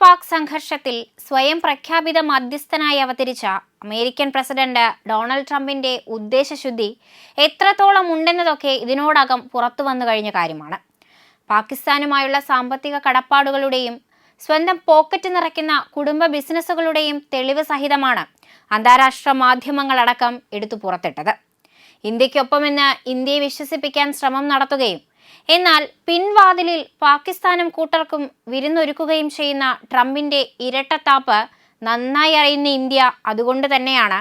പാക് സംഘർഷത്തിൽ സ്വയം പ്രഖ്യാപിത മധ്യസ്ഥനായി അവതരിച്ച അമേരിക്കൻ പ്രസിഡന്റ് ഡൊണാൾഡ് ട്രംപിന്റെ ഉദ്ദേശശുദ്ധി എത്രത്തോളം ഉണ്ടെന്നതൊക്കെ ഇതിനോടകം പുറത്തു വന്നു കഴിഞ്ഞ കാര്യമാണ്. പാകിസ്ഥാനുമായുള്ള സാമ്പത്തിക കടപ്പാടുകളുടെയും സ്വന്തം പോക്കറ്റ് നിറയ്ക്കുന്ന കുടുംബ ബിസിനസ്സുകളുടെയും തെളിവ് സഹിതമാണ് അന്താരാഷ്ട്ര മാധ്യമങ്ങളടക്കം എടുത്തു പുറത്തിട്ടത്. ഇന്ത്യക്കൊപ്പമെന്ന് ഇന്ത്യയെ വിശ്വസിപ്പിക്കാൻ ശ്രമം നടത്തുകയും എന്നാൽ പിൻവാതിലിൽ പാകിസ്ഥാനും കൂട്ടർക്കും വിരുന്നൊരുക്കുകയും ചെയ്യുന്ന ട്രംപിന്റെ ഇരട്ടത്താപ്പ് നന്നായി അറിയുന്ന ഇന്ത്യ അതുകൊണ്ട് തന്നെയാണ്.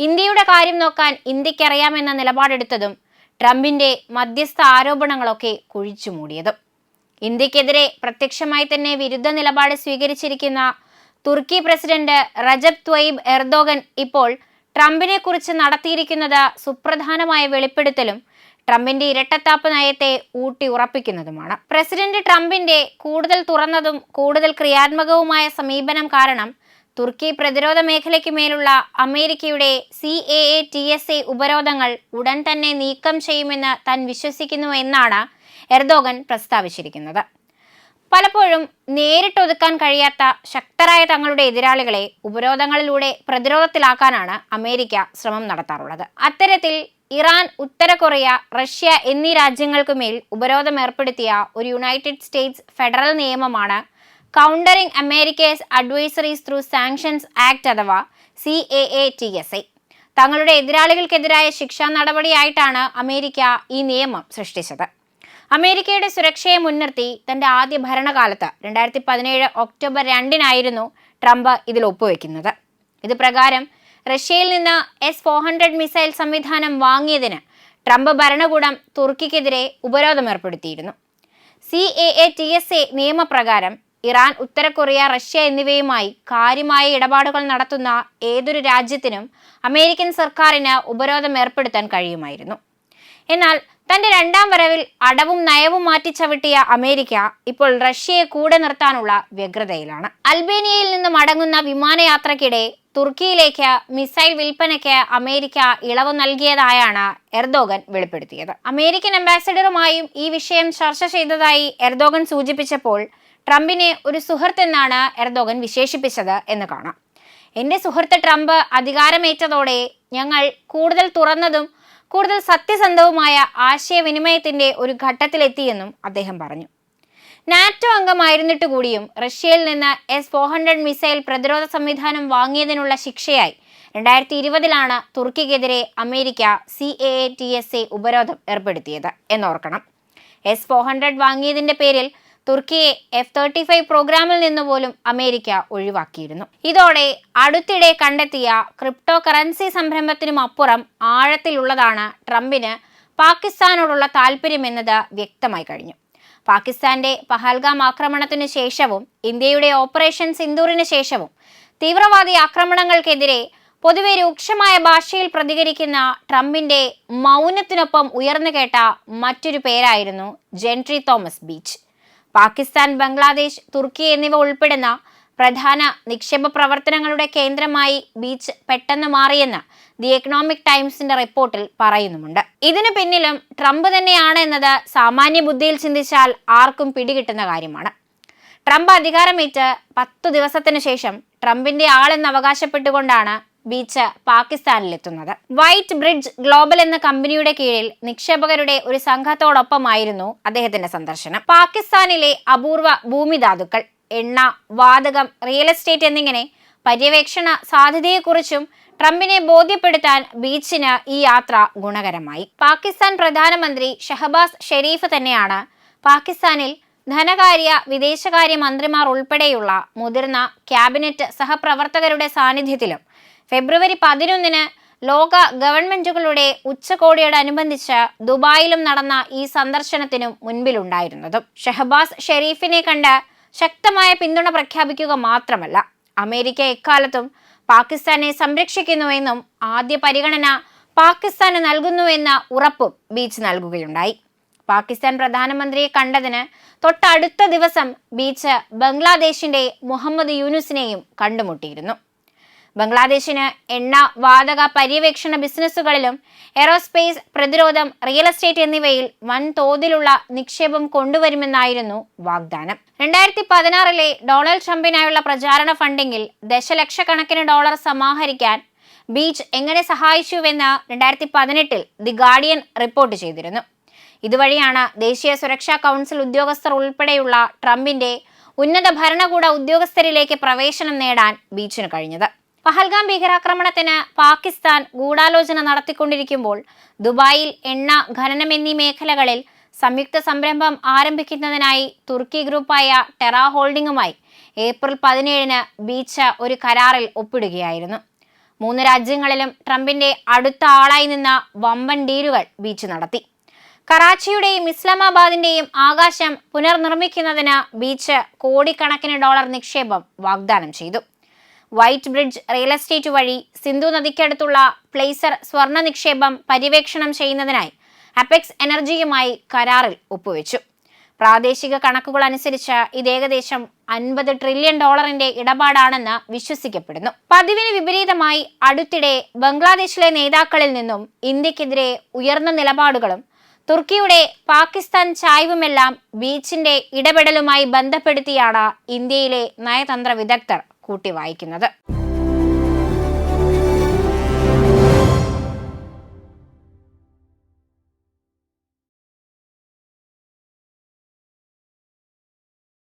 ഇന്ത്യയുടെ കാര്യം നോക്കാൻ ഇന്ത്യക്കറിയാമെന്ന നിലപാടെടുത്തതും ട്രംപിന്റെ മധ്യസ്ഥ ആരോപണങ്ങളൊക്കെ കുഴിച്ചു മൂടിയതും. ഇന്ത്യക്കെതിരെ പ്രത്യക്ഷമായി തന്നെ വിരുദ്ധ നിലപാട് സ്വീകരിച്ചിരിക്കുന്ന തുർക്കി പ്രസിഡന്റ് റജബ് ത്വയിബ് എർദോഗൻ ഇപ്പോൾ ട്രംപിനെ കുറിച്ച് നടത്തിയിരിക്കുന്നത് സുപ്രധാനമായ വെളിപ്പെടുത്തലും ട്രംപിന്റെ ഇരട്ടത്താപ്പ് നയത്തെ ഊട്ടി ഉറപ്പിക്കുന്നതുമാണ്. പ്രസിഡന്റ് ട്രംപിന്റെ കൂടുതൽ തുറന്നതും കൂടുതൽ ക്രിയാത്മകവുമായ സമീപനം കാരണം തുർക്കി പ്രതിരോധ മേഖലയ്ക്ക് മേലുള്ള അമേരിക്കയുടെ C A A T S A ഉപരോധങ്ങൾ ഉടൻ തന്നെ നീക്കം ചെയ്യുമെന്ന് താൻ വിശ്വസിക്കുന്നു എന്നാണ് എർദോഗൻ പ്രസ്താവിച്ചിരിക്കുന്നത്. പലപ്പോഴും നേരിട്ടൊതുക്കാൻ കഴിയാത്ത ശക്തരായ തങ്ങളുടെ എതിരാളികളെ ഉപരോധങ്ങളിലൂടെ പ്രതിരോധത്തിലാക്കാനാണ് അമേരിക്ക ശ്രമം നടത്താറുള്ളത്. അത്തരത്തിൽ ഇറാൻ ഉത്തര കൊറിയ റഷ്യ എന്നീ രാജ്യങ്ങൾക്കുമേൽ ഉപരോധം ഏർപ്പെടുത്തിയ ഒരു യുണൈറ്റഡ് സ്റ്റേറ്റ്സ് ഫെഡറൽ നിയമമാണ് countering America's adversaries through sanctions act അഥവാ C A A T S A തങ്ങളുടെ എതിരാളികൾക്കെതിരായ ശിക്ഷാ നടപടിയായിട്ടാണ് അമേരിക്ക ഈ നിയമം സൃഷ്ടിച്ചത്. അമേരിക്കയുടെ സുരക്ഷയെ മുൻനിർത്തി തന്റെ ആദ്യ ഭരണകാലത്ത് രണ്ടായിരത്തി പതിനേഴ് ഒക്ടോബർ രണ്ടിനായിരുന്നു ട്രംപ് ഇതിൽ ഒപ്പുവെക്കുന്നത്. ഇത് പ്രകാരം റഷ്യയിൽ നിന്ന് എസ് ഫോർ ഹൺഡ്രഡ് മിസൈൽ സംവിധാനം വാങ്ങിയതിന് ട്രംപ് ഭരണകൂടം തുർക്കിക്കെതിരെ ഉപരോധം ഏർപ്പെടുത്തിയിരുന്നു. C A A T S A നിയമപ്രകാരം ഇറാൻ ഉത്തര കൊറിയ റഷ്യ എന്നിവയുമായി കാര്യമായ ഇടപാടുകൾ നടത്തുന്ന ഏതൊരു രാജ്യത്തിനും അമേരിക്കൻ സർക്കാരിന് ഉപരോധം ഏർപ്പെടുത്താൻ കഴിയുമായിരുന്നു. എന്നാൽ തന്റെ രണ്ടാം വരവിൽ അടവും നയവും മാറ്റിച്ചവിട്ടിയ അമേരിക്ക ഇപ്പോൾ റഷ്യയെ കൂടെ നിർത്താനുള്ള വ്യഗ്രതയിലാണ്. അൽബേനിയയിൽ നിന്ന് മടങ്ങുന്ന വിമാനയാത്രക്കിടെ തുർക്കിയിലേക്ക് മിസൈൽ വിൽപ്പനയ്ക്ക് അമേരിക്ക ഇളവ് നൽകിയതായാണ് എർദോഗൻ വെളിപ്പെടുത്തിയത്. അമേരിക്കൻ അംബാസഡറുമായും ഈ വിഷയം ചർച്ച ചെയ്തതായി എർദോഗൻ സൂചിപ്പിച്ചപ്പോൾ ട്രംപിനെ ഒരു സുഹൃത്തെന്നാണ് എർദോഗൻ വിശേഷിപ്പിച്ചത് എന്ന് കാണാം. എന്റെ സുഹൃത്ത് ട്രംപ് അധികാരമേറ്റതോടെ ഞങ്ങൾ കൂടുതൽ തുറന്നതും കൂടുതൽ സത്യസന്ധവുമായ ആശയവിനിമയത്തിന്റെ ഒരു ഘട്ടത്തിലെത്തിയെന്നും അദ്ദേഹം പറഞ്ഞു. നാറ്റോ അംഗമായിരുന്നിട്ട് കൂടിയും റഷ്യയിൽ നിന്ന് എസ് ഫോർ ഹൺഡ്രഡ് മിസൈൽ പ്രതിരോധ സംവിധാനം വാങ്ങിയതിനുള്ള ശിക്ഷയായി. രണ്ടായിരത്തി ഇരുപതിലാണ് തുർക്കിക്കെതിരെ America C A T S A ഉപരോധം ഏർപ്പെടുത്തിയത് എന്നോർക്കണം. എസ് ഫോർ ഹൺഡ്രഡ് വാങ്ങിയതിന്റെ പേരിൽ തുർക്കിയെ എഫ് തേർട്ടി ഫൈവ് പ്രോഗ്രാമിൽ നിന്ന് പോലും അമേരിക്ക ഒഴിവാക്കിയിരുന്നു. ഇതോടെ അടുത്തിടെ കണ്ടെത്തിയ ക്രിപ്റ്റോ കറൻസി സംരംഭത്തിനും അപ്പുറം ആഴത്തിലുള്ളതാണ് ട്രംപിന് പാകിസ്ഥാനോടുള്ള താല്പര്യമെന്നത് വ്യക്തമായി കഴിഞ്ഞു. പാകിസ്ഥാന്റെ പഹൽഗാം ആക്രമണത്തിനു ശേഷവും ഇന്ത്യയുടെ ഓപ്പറേഷൻ സിന്ദൂറിന് ശേഷവും തീവ്രവാദി ആക്രമണങ്ങൾക്കെതിരെ പൊതുവെ രൂക്ഷമായ ഭാഷയിൽ പ്രതികരിക്കുന്ന ട്രംപിന്റെ മൗനത്തിനൊപ്പം ഉയർന്നു കേട്ട മറ്റൊരു പേരായിരുന്നു Gentry Thomas Beach. Pakistan Bangladesh തുർക്കി എന്നിവ ഉൾപ്പെടുന്ന പ്രധാന നിക്ഷേപ പ്രവർത്തനങ്ങളുടെ കേന്ദ്രമായി ബീച്ച് പെട്ടെന്ന് മാറിയെന്ന് ദി എക്കണോമിക് ടൈംസിന്റെ റിപ്പോർട്ടിൽ പറയുന്നുമുണ്ട്. ഇതിനു പിന്നിലും ട്രംപ് തന്നെയാണ് എന്നത് സാമാന്യ ബുദ്ധിയിൽ ചിന്തിച്ചാൽ ആർക്കും പിടികിട്ടുന്ന കാര്യമാണ്. ട്രംപ് അധികാരമേറ്റ് പത്തു ദിവസത്തിനു ശേഷം ട്രംപിന്റെ ആളെന്ന് അവകാശപ്പെട്ടുകൊണ്ടാണ് ബീച്ച് പാകിസ്ഥാനിലെത്തുന്നത്. വൈറ്റ് ബ്രിഡ്ജ് ഗ്ലോബൽ എന്ന കമ്പനിയുടെ കീഴിൽ നിക്ഷേപകരുടെ ഒരു സംഘത്തോടൊപ്പമായിരുന്നു അദ്ദേഹത്തിന്റെ സന്ദർശനം. പാകിസ്ഥാനിലെ അപൂർവ ഭൂമിധാതുക്കൾ എണ്ണ വാതകം റിയൽ എസ്റ്റേറ്റ് എന്നിങ്ങനെ പര്യവേക്ഷണ സാധ്യതയെക്കുറിച്ചും ട്രംപിനെ ബോധ്യപ്പെടുത്താൻ ബീച്ചിന് ഈ യാത്ര ഗുണകരമായി. പാകിസ്ഥാൻ പ്രധാനമന്ത്രി ഷഹബാസ് ഷെരീഫ് തന്നെയാണ് പാകിസ്ഥാനിൽ ധനകാര്യ വിദേശകാര്യ മന്ത്രിമാർ ഉൾപ്പെടെയുള്ള മുതിർന്ന ക്യാബിനറ്റ് സഹപ്രവർത്തകരുടെ സാന്നിധ്യത്തിലും ഫെബ്രുവരി പതിനൊന്നിന് ലോക ഗവൺമെന്റുകളുടെ ഉച്ചകോടിയോടനുബന്ധിച്ച് ദുബായിലും നടന്ന ഈ സന്ദർശനത്തിനും മുൻപിലുണ്ടായിരുന്നതും. ഷഹബാസ് ഷെരീഫിനെ കണ്ട് ശക്തമായ പിന്തുണ പ്രഖ്യാപിക്കുക മാത്രമല്ല അമേരിക്ക എക്കാലത്തും പാകിസ്ഥാനെ സംരക്ഷിക്കുന്നുവെന്നും ആദ്യ പരിഗണന പാകിസ്ഥാന് നൽകുന്നുവെന്ന ഉറപ്പും ബീച്ച് നൽകുകയുണ്ടായി. പാകിസ്ഥാൻ പ്രധാനമന്ത്രിയെ കണ്ടതിന് തൊട്ടടുത്ത ദിവസം ബീച്ച് ബംഗ്ലാദേശിന്റെ മുഹമ്മദ് യൂനുസിനെയും കണ്ടുമുട്ടിയിരുന്നു. ബംഗ്ലാദേശിന് എണ്ണ വാതക പര്യവേക്ഷണ ബിസിനസ്സുകളിലും എറോസ്പേസ് പ്രതിരോധം റിയൽ എസ്റ്റേറ്റ് എന്നിവയിൽ വൻതോതിലുള്ള നിക്ഷേപം കൊണ്ടുവരുമെന്നായിരുന്നു വാഗ്ദാനം. രണ്ടായിരത്തി പതിനാറിലെ ഡൊണാൾഡ് ട്രംപിനായുള്ള പ്രചാരണ ഫണ്ടിങ്ങിൽ ദശലക്ഷക്കണക്കിന് ഡോളർ സമാഹരിക്കാൻ ബീച്ച് എങ്ങനെ സഹായിച്ചുവെന്ന് രണ്ടായിരത്തി പതിനെട്ടിൽ ദി ഗാർഡിയൻ റിപ്പോർട്ട് ചെയ്തിരുന്നു. ഇതുവഴിയാണ് ദേശീയ സുരക്ഷാ കൗൺസിൽ ഉദ്യോഗസ്ഥർ ഉൾപ്പെടെയുള്ള ട്രംപിന്റെ ഉന്നത ഭരണകൂട ഉദ്യോഗസ്ഥരിലേക്ക് പ്രവേശനം നേടാൻ ബീച്ചിന് കഴിഞ്ഞത്. പഹൽഗാം ഭീകരാക്രമണത്തിന് പാകിസ്ഥാൻ ഗൂഢാലോചന നടത്തിക്കൊണ്ടിരിക്കുമ്പോൾ ദുബായിൽ എണ്ണ ഖനനം എന്നീ മേഖലകളിൽ സംയുക്ത സംരംഭം ആരംഭിക്കുന്നതിനായി തുർക്കി ഗ്രൂപ്പായ ടെറ ഹോൾഡിംഗുമായി ഏപ്രിൽ പതിനേഴിന് ബീച്ച് ഒരു കരാറിൽ ഒപ്പിടുകയായിരുന്നു. മൂന്ന് രാജ്യങ്ങളിലും ട്രംപിന്റെ അടുത്ത ആളായി നിന്ന വമ്പൻ ഡീലുകൾ ബീച്ച് നടത്തി. കറാച്ചിയുടെയും ഇസ്ലാമാബാദിന്റെയും ആകാശം പുനർനിർമ്മിക്കുന്നതിന് ബീച്ച് കോടിക്കണക്കിന് ഡോളർ നിക്ഷേപം വാഗ്ദാനം ചെയ്തു. വൈറ്റ് ബ്രിഡ്ജ് റിയൽ എസ്റ്റേറ്റ് വഴി സിന്ധു നദിക്കടുത്തുള്ള പ്ലേസർ സ്വർണ നിക്ഷേപം പര്യവേക്ഷണം ചെയ്യുന്നതിനായി അപെക്സ് എനർജിയുമായി കരാറിൽ ഒപ്പുവെച്ചു. പ്രാദേശിക കണക്കുകൾ അനുസരിച്ച് ഇത് ഏകദേശം അൻപത് ട്രില്യൺ ഡോളറിന്റെ ഇടപാടാണെന്ന് വിശ്വസിക്കപ്പെടുന്നു. പതിവിന് വിപരീതമായി അടുത്തിടെ ബംഗ്ലാദേശിലെ നേതാക്കളിൽ നിന്നും ഇന്ത്യക്കെതിരെ ഉയർന്ന നിലപാടുകളും തുർക്കിയുടെ പാകിസ്ഥാൻ ചായ്വുമെല്ലാം ബീച്ചിന്റെ ഇടപെടലുമായി ബന്ധപ്പെടുത്തിയാണ് ഇന്ത്യയിലെ നയതന്ത്ര വിദഗ്ധർ കൂട്ടിവായിക്കുന്നത്